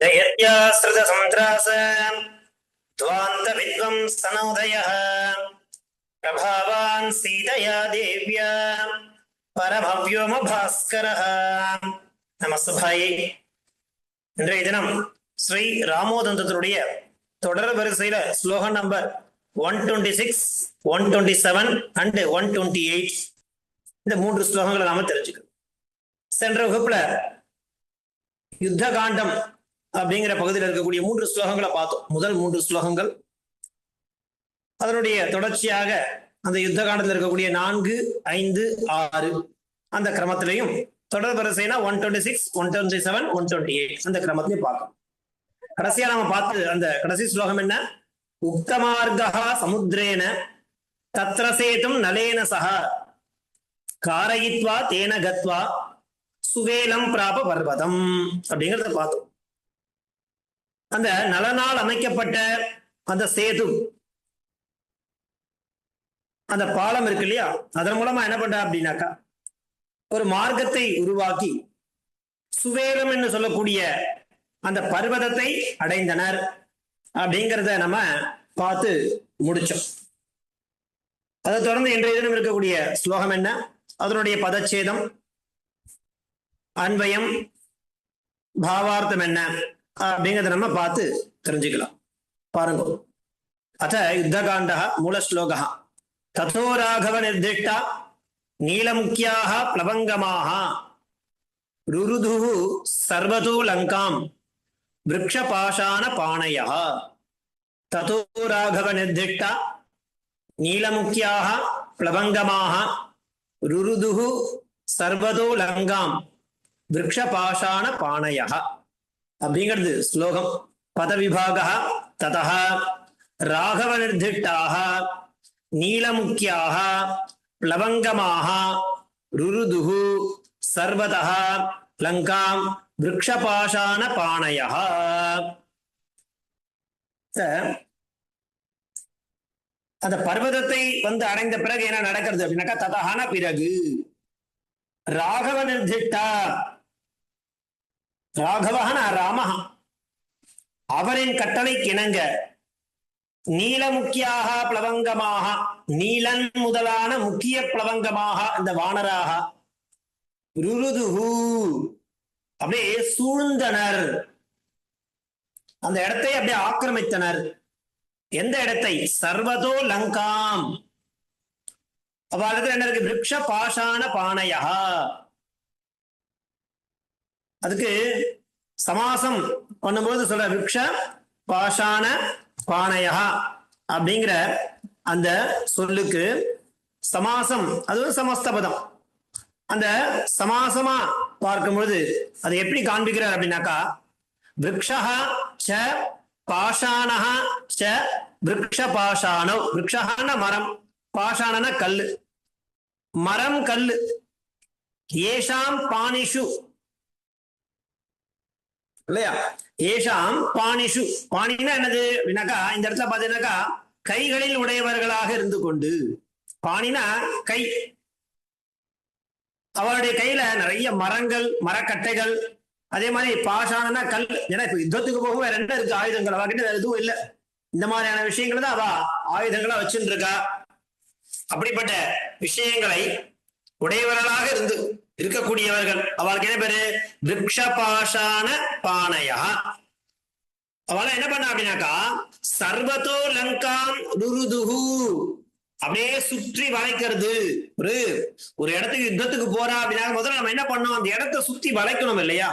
जयत्याश्रितसन्त्रास ध्वान्तविद्वंसनोदयः प्रभावान् सीतया देव्या பரபவ்யோமபாஸ்கரः நமஸ்துபாயே இன்றைய தினம் ஸ்ரீ ராமோதந்தத்தினுடைய தொடர் வரிசையில ஸ்லோகம் number one twenty six one twenty seven and one twenty eight இந்த மூன்று ஸ்லோகங்களை நாம தெரிஞ்சுக்கணும் சென்ற வகுப்புல யுத்த காண்டம் அப்படிங்கிற பகுதியில் இருக்கக்கூடிய மூன்று ஸ்லோகங்களை பார்த்தோம். முதல் மூன்று ஸ்லோகங்கள். அதனுடைய தொடர்ச்சியாக அந்த யுத்த காண்டத்தில் இருக்கக்கூடிய நான்கு ஐந்து ஆறு அந்த கிரமத்திலையும் தொடர் வரிசைனா one twenty six one twenty seven one twenty eight அந்த கிரமத்திலையும் பார்க்கணும். கடைசியா நம்ம பார்த்து அந்த கடைசி ஸ்லோகம் என்ன? உக்தமார்கா சமுத்திரேன தத்ர சேதும் நலேன சக காரயித்வா தேன கத்வா சுவேலம் பிராப பர்வதம் அப்படிங்கறத பார்த்தோம். அந்த நலனால் அமைக்கப்பட்ட அந்த சேது. அந்த பாலம் இருக்கு இல்லையா? அதன் மூலமா என்ன பண்ற அப்படின்னாக்கா ஒரு மார்க்கத்தை உருவாக்கி சுவேதம் என்று சொல்லக்கூடிய அந்த பர்வதத்தை அடைந்தனர் அப்படிங்கிறத நம்ம பார்த்து முடிச்சோம். அதை தொடர்ந்து இன்றைய தினம் இருக்கக்கூடிய ஸ்லோகம் என்ன? அதனுடைய பதச்சேதம் அன்வயம் பாவார்த்தம் என்ன? அப்படிங்கிறத நம்ம பார்த்து தெரிஞ்சுக்கலாம். பாருங்க. அத்த யுத்தகாண்டா மூல ஸ்லோகா ததோ ராகவ நிர்திஷ்டா நீலமுக்கியாக பிளவங்கமாக ருருது சர்வதோ லங்காம். விரக்ஷபாஷான பாணையா. ததோ ராகவ நிர்திஷ்டா நீலமுக்கியாக பிளவங்கமாக ருருது சர்வதோ லங்காம். விரக்ஷபாஷான பாணையா. அப்படிங்கிறது ஸ்லோகம். பதவிபாக ததா. ராகவ நிர்திஷ்டாக நீலமுக்கியாக. பிளவங்கமாக. ருருதுகு. சர்வதா. லங்காம். விரக்ஷபாஷான பானையா அந்த பர்வதத்தை வந்து அடைந்த பிறகு என்ன நடக்கிறது அப்படின்னாக்கா ததகான பிறகு. ராகவ நிர்திஷ்டா ராகவஹன ராமஹா. அவரின் கட்டளை கிணங்க நீலமுக்கியாக பிளவங்கமாக நீலன் முதலான முக்கிய பிளவங்கமாக இந்த வானராக ருருதுகு அப்படியே சூழ்ந்தனர். அந்த இடத்தை அப்படியே ஆக்கிரமித்தனர். எந்த இடத்தை? சர்வதோ லங்காம். அவளுக்கு என்ன இருக்கு? விரக்ஷ பாஷான பானையா அதுக்கு சமாசம் பண்ணும்போது சொல்ற விக்ஷ பாஷான பானையா அப்படிங்கிற அந்த சொல்லுக்கு சமாசம் அது ஒரு சமஸ்தபதம். அந்த சமாசமா பார்க்கும்பொழுது அதை எப்படி காண்பிக்கிறார் அப்படின்னாக்கா விரக்ஷா ச பாஷாணஹ ச விரக்ஷ பாஷாணோ விரக்ஷான மரம் பாஷானன கல் மரம் கல் ஏஷாம் பாணிஷு. இல்லையா? ஏஷாம் பாணிஷு. பாணினா என்னது? அப்படின்னாக்கா இந்த இடத்துல பாத்தீங்கன்னாக்கா கைகளில் உடையவர்களாக இருந்து கொண்டு. பாணினா கை. அவருடைய கையில நிறைய மரங்கள் மரக்கட்டைகள். அதே மாதிரி பாஷாணனா கல். ஏன்னா இப்ப யுத்தத்துக்கு போக வேற என்ன இருக்கு? ஆயுதங்கள். அவகிட்ட வேற எதுவும் இல்லை. இந்த மாதிரியான விஷயங்கள் தான் அவ ஆயுதங்களா வச்சுட்டு இருக்கா அப்படிப்பட்ட விஷயங்களை உடையவர்களாக இருந்து இருக்கக்கூடியவர்கள். அவளுக்கு என்ன பேரு? விரக்ஷபாஷான பானையா. அவளை என்ன பண்ண அப்படின்னாக்கா சர்வத்தோ லங்காம் ருருதுகு அப்படியே சுற்றி வளைக்கிறது. ஒரு ஒரு இடத்துக்கு யுத்தத்துக்கு போறா அப்படின்னா முதல்ல நம்ம என்ன பண்ணோம் அந்த இடத்த சுத்தி வளைக்கணும் இல்லையா?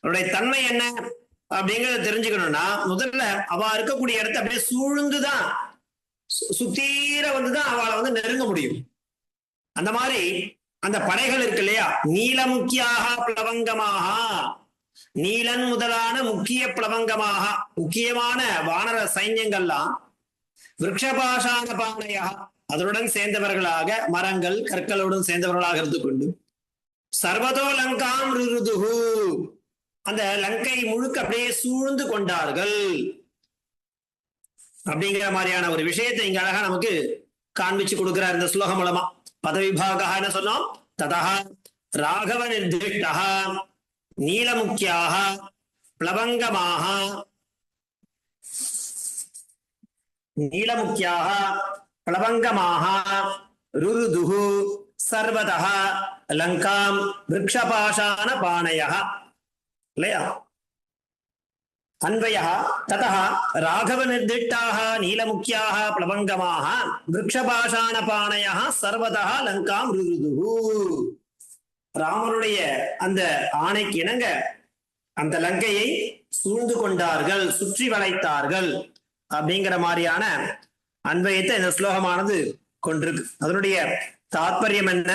அவருடைய தன்மை என்ன? அப்படிங்கறத தெரிஞ்சுக்கணும்னா முதல்ல அவ இருக்கக்கூடிய இடத்த அப்படியே சூழ்ந்துதான். சுத்தீர வந்துதான் அவளை வந்து நெருங்க முடியும். அந்த மாதிரி அந்த படைகள் இருக்கு இல்லையா? நீலமுக்கியாக பிளவங்கமாக. நீலன் முதலான முக்கிய பிளவங்கமாக. முக்கியமான வானர சைன்யங்கள்லாம் விரக்ஷபாஷாங்க பானையா அதனுடன் சேர்ந்தவர்களாக மரங்கள் கற்களுடன் சேர்ந்தவர்களாக இருந்து கொண்டு சர்வதோ லங்காம் ருதுகு அந்த லங்கை முழுக்க அப்படியே சூழ்ந்து கொண்டார்கள். அப்படிங்கிற மாதிரியான ஒரு விஷயத்தை இங்க அழகா நமக்கு காண்பிச்சு கொடுக்கிறார் இந்த ஸ்லோகம் மூலமா. பதவிபாகான்னு சொன்னோம்? ததா ராகவ நிர்திஷ்டா நீலமுக்கியாக பிளவங்கமாக நீலமுக்கியாக பிளவங்கமாக ருருதுகு சர்வதா லங்காம் விரக்ஷபாஷான பாணையா இல்லையா? அன்வயः ततः राघवनिर्दिष्टाः नीलमुख्याः प्लवङ्गमाः वृक्षपाशानपाणयः सर्वतः லங்காம் ருருதுஹு ராமனுடைய அந்த ஆணைக்கு இணங்க அந்த லங்கையை சூழ்ந்து கொண்டார்கள் சுற்றி வளைத்தார்கள் அப்படிங்கிற மாதிரியான அன்வயத்தை இந்த ஸ்லோகமானது கொண்டிருக்கு அதனுடைய தாத்பரியம் என்ன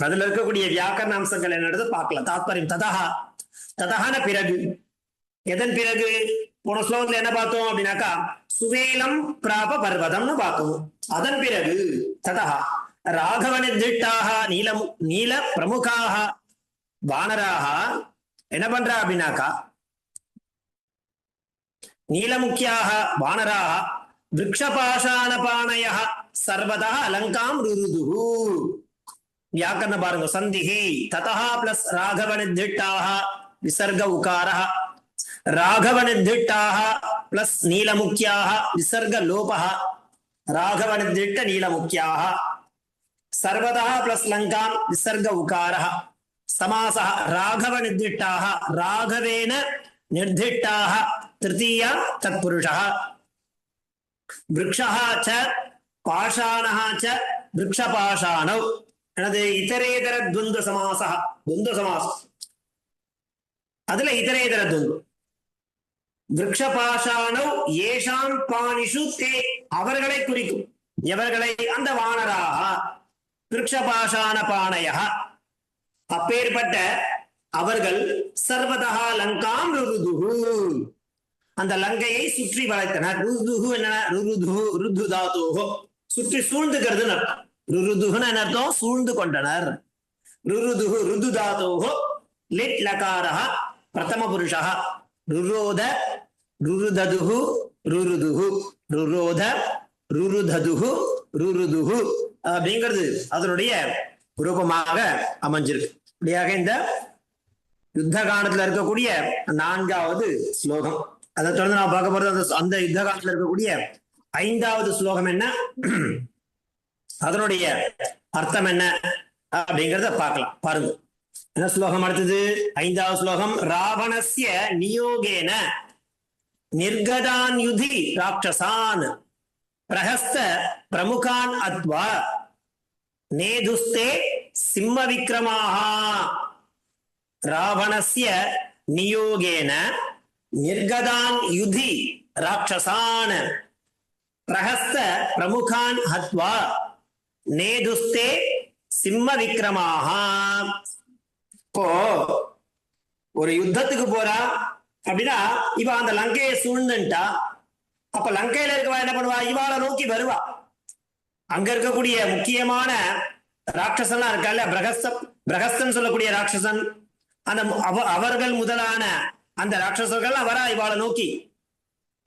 அதுல இருக்கக்கூடிய வியாக்கரண அம்சங்கள் என்னது பார்க்கலாம் தாத்பரியம் ததா ததகான பிறகு எதன் பிறகு? போன ஸ்லோகத்துல என்ன பார்த்தோம் அப்படின்னாக்கா சுவேலம் பிராப பர்வதம்னு பார்த்தோம். அதன் பிறகு ததா ராகவ நிர்திஷ்டாக நீலம் நீல பிரமுகாக வானராக என்ன பண்றா அப்படின்னாக்கா நீலமுக்கியாக வானராக விரக்ஷபாஷானபானய சர்வதா அலங்காம் ருருதுஹு. வியாக்கரண பாருங்க சந்திஹி ததா பிளஸ் ராகவ நிர்திஷ்டாக விசர்க உகாரா ராகவனிர்திட்டாக பிளஸ் நீலமுக்கியாக விசர்க லோபா ராகவனிர்திட்ட நீலமுக்கியாக சர்வதா பிளஸ் லங்காம் விசர்க உகாரா சமாசா ராகவ நிர்திட்டாக ராகவேன நிர்திட்டாக திருத்தீயா தத்புருஷா விரக்ஷா ச பாஷாணா ச விரக்ஷபாஷாணவ் எனது இதரேதர துவந்த சமாசா துவந்த சமாசம். அதுல இதரேதர துவந்தம். விரக்ஷபாஷாணவ் ஏஷாம் பாணிஷு தே. அவர்களை குறிக்கும். எவர்களை? அந்த வானராக விரக்ஷபாஷான பாணையா அப்பேற்பட்ட அவர்கள் சர்வதா லங்காம் ருதுகு அந்த லங்கையை சுற்றி வளைத்தனர். ருதுகு என்ன ருருது ருது தாத்தோகோ சுற்றி சூழ்ந்துகிறது அர்த்தம். ருருதுகுன்னு என்ன அர்த்தம்? சூழ்ந்து கொண்டனர். ருருதுகு ருது தாத்தோகோ லிட் லகாரः பிரதம புருஷா ருரோத ருருததுகு ருருதுகு ருரோத ருருததுகு ருருதுகு அப்படிங்கிறது அதனுடைய ரூபமாக அமைஞ்சிருக்கு. இப்படியாக இந்த யுத்த காலத்துல இருக்கக்கூடிய நான்காவது ஸ்லோகம். அதை தொடர்ந்து நான் பார்க்க போறது அந்த அந்த யுத்த காலத்துல இருக்கக்கூடிய ஐந்தாவது ஸ்லோகம் என்ன? அதனுடைய அர்த்தம் என்ன? அப்படிங்கிறத பார்க்கலாம். பாருங்க. என்ன ஸ்லோகம் அடுத்தது? ஐந்தாவது ஸ்லோகம் ராவணஸ்ய நியோகேன நிர்கதான் யுதி ராட்சசான் பிரஹஸ்த பிரமுகான் அத்வா நேதுஸ்தே சிம்ம விக்ரமாக ராவணஸ்ய நியோகேன நிர்கதான் யுதி ராட்சசான் பிரஹஸ்த பிரமுகான் ஹத்வா நேதுஸ்தே சிம்ம விக்ரமாக இப்போ ஒரு யுத்தத்துக்கு போறா அப்படின்னா இவ அந்த லங்கையை சூழ்ந்துட்டா அப்ப லங்கையில இருக்கவா என்ன பண்ணுவா? இவாளை நோக்கி வருவா. அங்க இருக்கக்கூடிய முக்கியமான ராட்சசன்லாம் இருக்கா பிரகஸ்த பிரகஸ்தன் சொல்லக்கூடிய ராட்சசன். அந்த அவர்கள் முதலான அந்த ராட்சசர்கள் வரா இவாளை நோக்கி.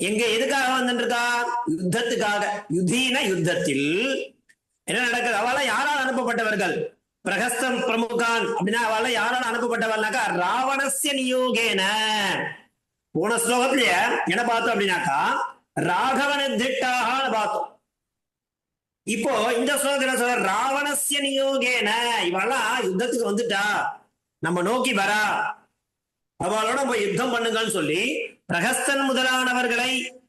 எங்க எதுக்காக வந்துருக்கா யுத்தத்துக்காக. யுதீன யுத்தத்தில் என்ன நடக்குது? அவெல்லாம் யாரால் அனுப்பப்பட்டவர்கள்? பிரகஸ்தம் பிரமுகான் அப்படின்னா அவள யாரால அனுப்பப்பட்டவள்னாக்கா ராவணஸ்ய நியோகேன. போன ஸ்லோகத்திலேயே என்ன பார்த்தோம் அப்படின்னாக்கா ராகவன திட்டாக பார்த்தோம். இப்போ இந்த ஸ்லோகத்துல சொல்ற ராவணஸ்ய நியோகேன. இவெல்லாம் யுத்தத்துக்கு வந்துட்டா. நம்ம நோக்கி வரா. அவளோட போய் யுத்தம் பண்ணுங்கன்னு சொல்லி பிரகஸ்தன் முதலானவர்களை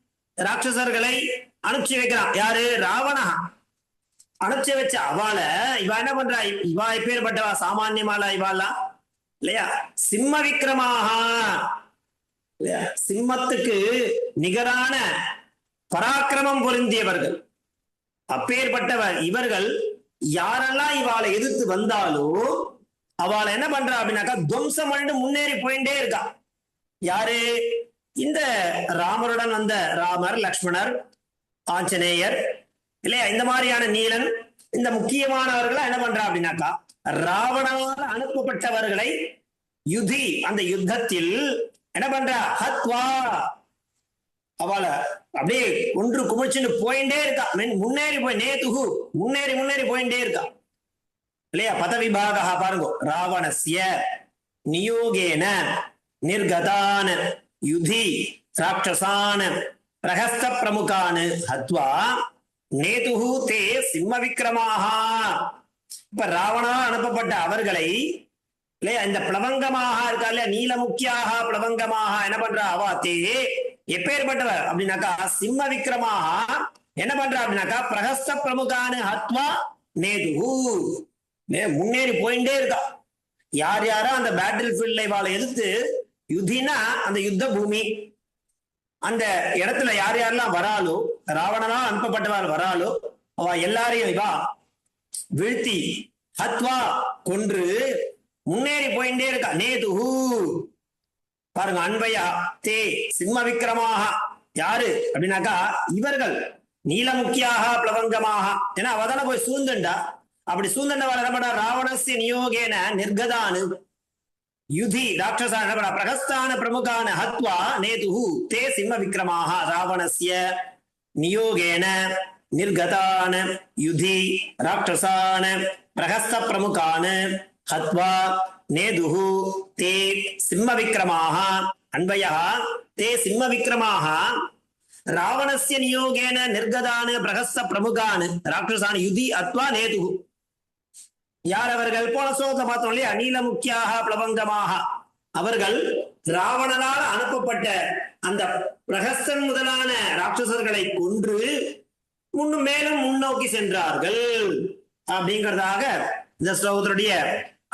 ராட்சசர்களை அனுப்பிச்சு வைக்கிறான். யாரு? ராவணா. அனுப்பிச்சு வச்ச அவால இவ என்ன பண்றா? இவா எப்பேற்பட்டவா? சாமானியமாளா இவாளா? இல்லையா? சிம்ம விக்ரமாக இல்லையா? சிம்மத்துக்கு நிகரான பராக்கிரமம் பொருந்தியவர்கள். அப்பேற்பட்டவர் இவர்கள் யாரெல்லாம் இவாளை எதிர்த்து வந்தாலோ அவளை என்ன பண்றா அப்படின்னாக்கா துவம்சம் பண்ணிட்டு முன்னேறி போயிட்டே இருக்கா. யாரு? இந்த ராமருடன் வந்த ராமர் லக்ஷ்மணர் ஆஞ்சநேயர் இல்லையா? இந்த மாதிரியான நீலன் இந்த முக்கியமானவர்களை என்ன பண்றா அப்படின்னாக்கா ராவணால் அனுப்பப்பட்டவர்களை யுதி அந்த யுத்தத்தில் என்ன பண்றா? ஹத்வா. அவளை அப்படியே ஒன்று குமிச்சுன்னு போயிட்டே இருக்கா. முன்னேறி போய் நேத்துகு முன்னேறி முன்னேறி போயிட்டே இருக்கா. இல்லையா? பதவிபாக பாருங்க. ராவணசிய நியோகேன நிர்கதான யுதி ராட்சசான பிரகஸ்த பிரமுகான்னு ஹத்வா நேதுஹு தே சிம்ம விக்ரமாக இப்ப ராவணா அனுப்பப்பட்ட அவர்களை இல்லையா இந்த பிளவங்கமாக இருக்கா இல்லையா நீலமுக்கியாக பிளவங்கமாக என்ன பண்றா அவா தே எப்பேற்பட்டவர் அப்படின்னாக்கா சிம்ம விக்ரமாக என்ன பண்றா அப்படின்னாக்கா பிரகஸ்த பிரமுகானு ஹத்வா நேது மே- முன்னேறி போயிட்டே இருக்கா. யார் யாரா அந்த பேட்டில் ஃபீல்ட்ல இவாளை எதிர்த்து யுதினா அந்த யுத்த பூமி. அந்த இடத்துல யார் யாரெல்லாம் வராலும் ராவணனா அனுப்பப்பட்டவர் வராளோ அவ எல்லாரையும் இவா வீழ்த்தி ஹத்வா கொன்று முன்னேறி போயிட்டே இருக்கா. நேது பாருங்க அன்பையா தே சிம்ம விக்ரமாக யாரு? அப்படின்னாக்கா இவர்கள். நீலமுக்கியாக பிளவங்கமாக. ஏன்னா அவதான போய் சூழ்ந்துண்டா. அப்படி சூழ்ந்தண்ட வரப்பட ராவணஸ்ய நியோகேன நிர்கதானு. யுதி ராட்சசா பிரகஸ்தான பிரமுகான ஹத்வா நேது தே சிம்ம விக்ரமாக ராவணசிய நியோகேன நிர்கதான யுதி ராட்சசான பிரகஸ்த பிரமுகான ஹத்வா நேதுகு தே சிம்ம விக்கிரமாக அன்பயா தே சிம்ம விக்கிரமாக ராவணஸ்ய நியோகேன நிர்கதான பிரகஸ்த பிரமுகான ராட்சசான யுதி அத்வா நேதுகு யார் அவர்கள் போன சோகத்தை பார்த்தோம் இல்லையா நீலமுக்கியாக பிளவங்கமாக அவர்கள் ராவணனால் அனுப்பப்பட்ட அந்த பிரகஸ்தன் முதலான ராட்சசர்களை கொன்று முன்னும் மேலும் முன்னோக்கி சென்றார்கள். அப்படிங்கிறதாக இந்த ஸ்லோகத்தினுடைய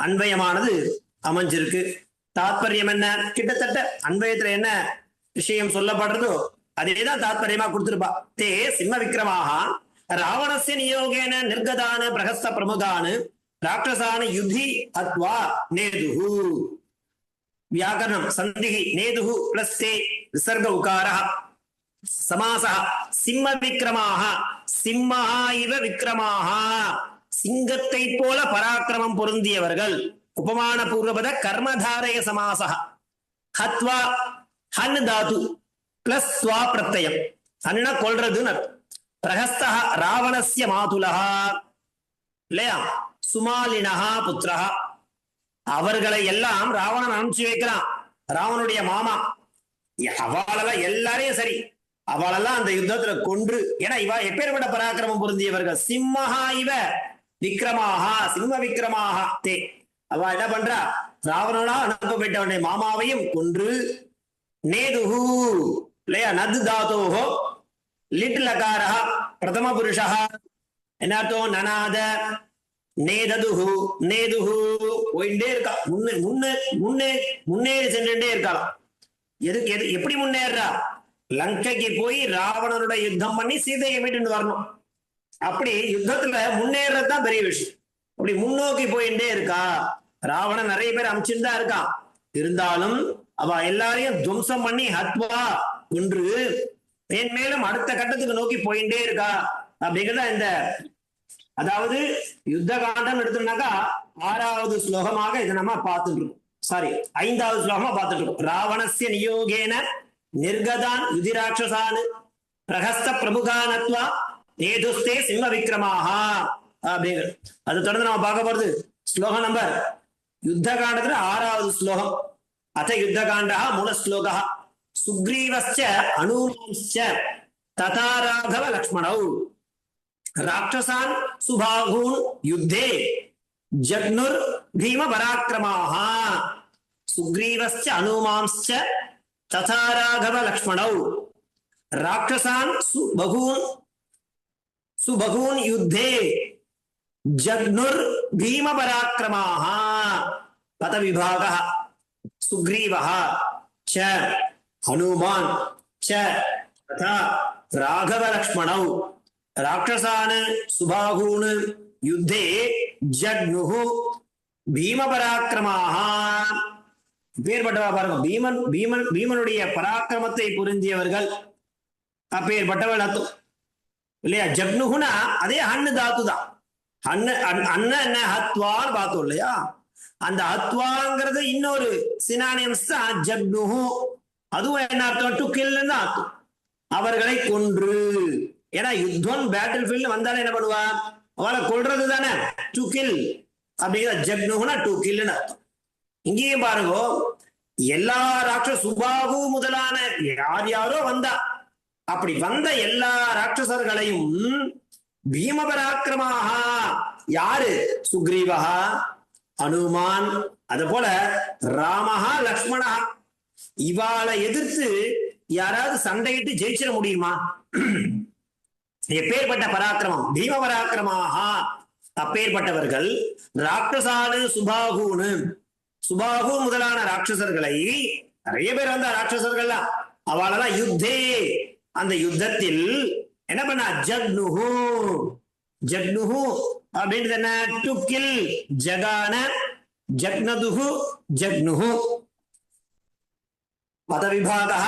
அன்பயமானது அமைஞ்சிருக்கு. தாத்பரியம் என்ன? கிட்டத்தட்ட அன்பயத்துல என்ன விஷயம் சொல்லப்படுறதோ அதேதான் தாத்பரியமா கொடுத்திருப்பா. தே சிம்ம விக்ரமாக ராவணஸ்ய நியோகேன நிர்கதான பிரகஸ்த பிரமுதானு ராட்சசான யுதி அத்வா நேதுஹு. வியாக்கரணம் சந்திகி நேதுஹு பிளஸ் தே விசர்க உகாரः சமாசः சிம்ம விக்ரமாக சிம்மஹா இவ விக்ரமாக சிங்கத்தை போல பராக்கிரமம் பொருந்தியவர்கள் உபமான பூர்வபத கர்மதாரய சமாசா ஹத்வா ஹன் தாது பிளஸ் ஸ்வா பிரத்யம். ஹன்னா கொல்றதுன்னு பிரகஸ்தா பிரகஸ்தः ராவணஸ்ய மாதுலஹா. இல்லையா? சுமாலினஹா புத்திரஹா. அவர்களை எல்லாம் ராவணன் அனுப்பிச்சு வைக்கிறான். ராவனுடைய மாமா. அவளெல்லாம் எல்லாரையும் சரி. அவளெல்லாம் அந்த யுத்தத்துல கொன்று ஏன்னா இவ எப்பேற்பட்ட பராக்கிரமம் பொருந்தியவர்கள்? சிம்மஹா இவ. விக்ரமாகா சிம்ம விக்ரமாஹா தே அவ என்ன பண்றா? ராவணனா அனுப்பப்பட்டவனுடைய மாமாவையும் கொன்று நேதுஹு இல்லையா? நது தாத்தோஹோ லிட் லகாரா பிரதம புருஷா என்ன அர்த்தம்? நனாத நேததுகு நேதுகு போயிட்டே இருக்கா முன்னே முன்னே முன்னே முன்னேறி சென்றுட்டே இருக்கலாம் எதுக்கு எது எப்படி முன்னேறா? லங்கைக்கு போய் ராவணனோட யுத்தம் பண்ணி சீதையை மீட்டு வரணும். அப்படி யுத்தத்துல முன்னேறதுதான் பெரிய விஷயம். அப்படி முன்னோக்கி போயிட்டே இருக்கா. ராவணன் நிறைய பேர் அமைச்சுட்டு தான் இருக்கான். இருந்தாலும் அவ எல்லாரையும் துவம்சம் பண்ணி ஹத்வா ஒன்று மேன்மேலும் அடுத்த கட்டத்துக்கு நோக்கி போயிட்டே இருக்கா. அப்படிங்கிறத இந்த அதாவது யுத்த காண்டம் எடுத்தோம்னாக்கா ஆறாவது ஸ்லோகமாக இதை நம்ம பார்த்துட்டு இருக்கோம் சாரி ஐந்தாவது ஸ்லோகமா பார்த்துட்டு இருக்கோம் ராவணசிய நியோகேன நிர்கதான் யுதிராட்சசான் பிரகஸ்த பிரமுகானத்வா நேதுஸ்தே சிம்ம விக்ரமாகா அப்படிங்கிறது அது தொடர்ந்து நம்ம பார்க்க போறது ஸ்லோகம் நம்பர் யுத்த காண்டத்துல ஆறாவது ஸ்லோகம். அத்த யுத்த காண்டா மூல ஸ்லோகா. சுக்ரீவஸ்ச அனுமான்ஸ்ச ததா ராகவ லக்ஷ்மணௌ. राक्षसान सुभागुण युद्धे जग्नुर भीम पराक्रमा सुग्रीवस्य हनुमांश्च तथा राघव लक्ष्मण राक्षसान सुबहून सुबहून युद्धे जग्नुर भीम पराक्रमा पद विभाग सुग्रीव च हनुमान् च तथा राघव लक्ष्मण ராட்சசான சுபாகூன் யுத்தே ஜக்னு பீமபராக்கிரமாக அப்பேற்பட்டவா பாருங்க பீமன் பீமன் பீமனுடைய பராக்கிரமத்தை புரிஞ்சியவர்கள் அப்பேற்பட்டவள் அர்த்தம் இல்லையா? ஜக்னுகுனா அதே அண்ணு தாத்து தான். அண்ணு அண்ணன் என்ன? ஹத்வான்னு பார்த்தோம் இல்லையா? அந்த அத்வாங்கிறது இன்னொரு சினானியம்ஸ் தான் ஜக்னுஹு அதுவும் என்ன அர்த்தம்? டு கில்லுன்னு அர்த்தம். அவர்களை கொன்று. ஏன்னா யுத்தம் பேட்டில் ஃபீல்டு வந்தாலே என்ன பண்ணுவா? அவளை கொல்றது தானே டு கில் அப்படிங்கிற ஜக்னுஹுனா டு கில்னு அர்த்தம். இங்கேயும் பாருங்க எல்லா ராட்ச சுபாகு முதலான யார் யாரோ வந்தா. அப்படி வந்த எல்லா ராட்சசர்களையும் பீமபராக்கிரமாக யாரு? சுக்ரீவஹா அனுமான் அது போல ராமஹா லக்ஷ்மணா. இவாளை எதிர்த்து யாராவது சண்டையிட்டு ஜெயிச்சிட முடியுமா? எப்பேற்பட்ட பராக்கிரமம்? பீம பராக்கிரமாக அப்பேற்பட்டவர்கள் ராட்சசானு சுபாகுனு. சுபாகு முதலான ராட்சசர்களை நிறைய பேர் வந்த ராட்சசர்கள்லாம் அவளெல்லாம் யுத்தே. அந்த யுத்தத்தில் என்ன பண்ணா? ஜக்னுஹு. ஜக்னுஹு அப்படின்றது என்ன? டுக்கில் ஜகான ஜக்னதுஹு ஜக்னுஹு. பதவிபாகா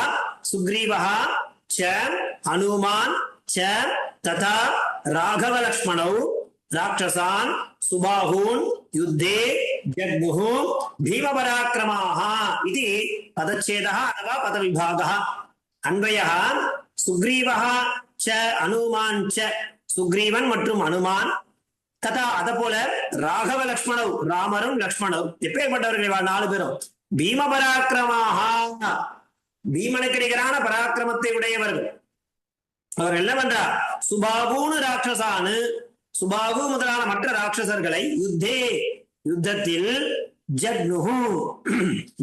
சுக்ரீவா ச ஹனுமான் ச तथा राघवलक्ष्मणौ राक्षसान् सुबाहून् युद्धे जग्मुः भीमपराक्रमाः इति पदच्छेदः अथवा पदविभागः अन्वयः सुग्रीवः च हनुमान् च சுக்ரீவன் மற்றும் அனுமான் ததா அத போல ராகவ லக்ஷ்மணவ் ராமரும் லக்ஷ்மணவ் எப்பேற்பட்டவர்கள் இவா நாலு பேரும் பீம பராக்கிரமாக பீமனுக்கு நிகரான பராக்கிரமத்தை உடையவர்கள் அவர் என்ன பண்றார்? சுபாபுன்னு ராட்சசானு சுபாபு முதலான மற்ற ராட்சசர்களை யுத்தே யுத்தத்தில் ஜக்னுஹு.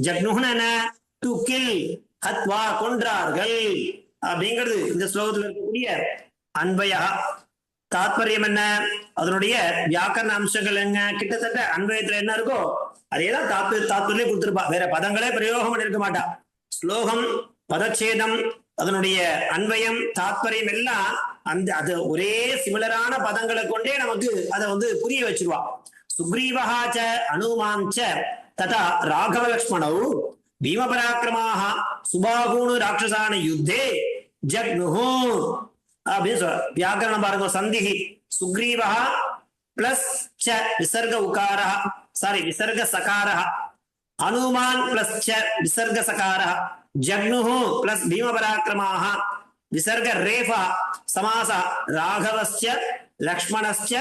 ஜக்னுஹுன்னு என்ன? டு கில் ஹத்வா கொன்றார்கள். அப்படிங்கிறது இந்த ஸ்லோகத்தில் இருக்கக்கூடிய அன்பயா. தாத்பரியம் என்ன? அதனுடைய வியாக்கரண அம்சங்கள் என்ன? கிட்டத்தட்ட அன்பயத்துல என்ன இருக்கோ அதேதான் தாத்து தாத்துலயே கொடுத்திருப்பா. வேற பதங்களே பிரயோகம் பண்ணிருக்க மாட்டா. ஸ்லோகம் பதச்சேதம் அதனுடைய அன்வயம் தாத்பரியம் எல்லாம் அந்த அது ஒரே சிமிலரான பதங்களை கொண்டே நமக்கு அதை வந்து புரிய வச்சிருவா. சுக்ரீவகாச்ச அனுமாஞ்ச ததா ராகவ லக்ஷ்மணவு பீமபராக்கிரமாக சுபாகூணு ராட்சசான யுத்தே ஜக்னுஹு அப்படின்னு சொல்ற. வியாக்கரணம் பாருங்க சந்திஹி. சுக்ரீவா பிளஸ் ச விசர்க உகாரா சாரி விசர்க சகாரா அனுமான் பிளஸ் ச விசர்க சகார ஜக்னுஹு பிளஸ் பீமபராக்கிரமாக விசர்க ரேஃபா சமாச ராகவஸ்ய லக்ஷ்மணஸ்ய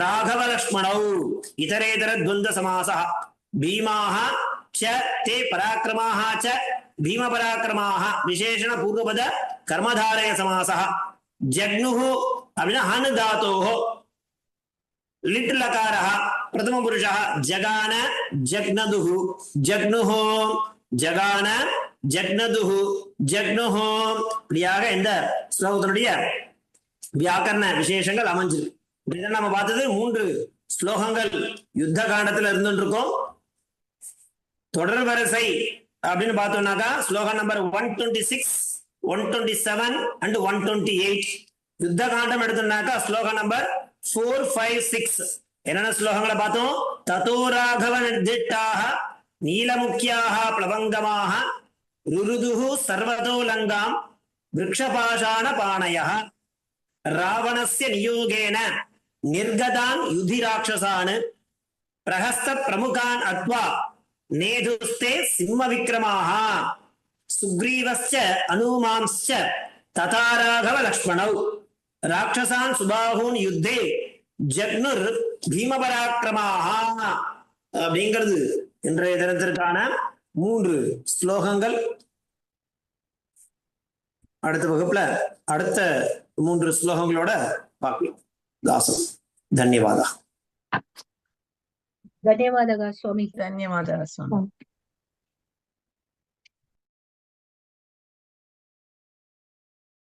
ராகவ லக்ஷ்மணௌ இதரேதர துவந்த சமாச பீமாக ச தே பராக்கிரமாக ச பீமபராக்கிரமாக விசேஷண பூர்வபத கர்மதாரய சமாசः ஜக்னுஹு அப்படின்னா ஹனு தாத்தோஹோ லிட் லகாரः பிரதம புருஷः ஜகான ஜக்னதுஹு ஜக்னுஹு ஜகான ஜக்னதுஹு ஜக்னுஹோ இப்படியாக இந்த ஸ்லோகத்தினுடைய வியாக்கரண விசேஷங்கள் அமைஞ்சிருக்கு. இப்படிதான் நம்ம பார்த்தது மூன்று ஸ்லோகங்கள் யுத்த காண்டத்துல இருந்துட்டு இருக்கோம் தொடர் வரிசை அப்படின்னு பார்த்தோம்னாக்கா ஸ்லோகம் number one twenty six one twenty seven and one twenty eight Yuddha Kandam எடுத்தோம்னாக்கா ஸ்லோகம் நம்பர் ஃபோர் ஃபைவ் சிக்ஸ் என்னென்ன ஸ்லோகங்களை பார்த்தோம்? ததோ ராகவ நிர்திஷ்டாக நீலமுக்கியாக பிளவங்கமாக ருருதுகு சர்வதோலங்காம் விரக்ஷபாஷான விரக்ஷபாஷாண பாணய ராவணஸ்ய நியோகேன நிர்கதான் யுதி ராட்சசான் பிரஹஸ்த பிரமுகான் அத்வா நேதுஸ்தே சிம்ம விக்ரமாக சுக்ரீவஸ்ச அனுமாம்ஸ்ச ததாராகவ லக்ஷ்மணௌ ராட்சசான் சுபாகூன் யுத்தே ஜக்னுர் பீமபராக்கிரமாக அப்படிங்கிறது இன்றைய தினத்திற்கான மூன்று ஸ்லோகங்கள். அடுத்த வகுப்புல அடுத்த மூன்று ஸ்லோகங்களோட பார்க்கலாம். தாசம் தன்யவாதா. தன்யவாதகா சுவாமி. ధన్యవాదాలు சுவாமி.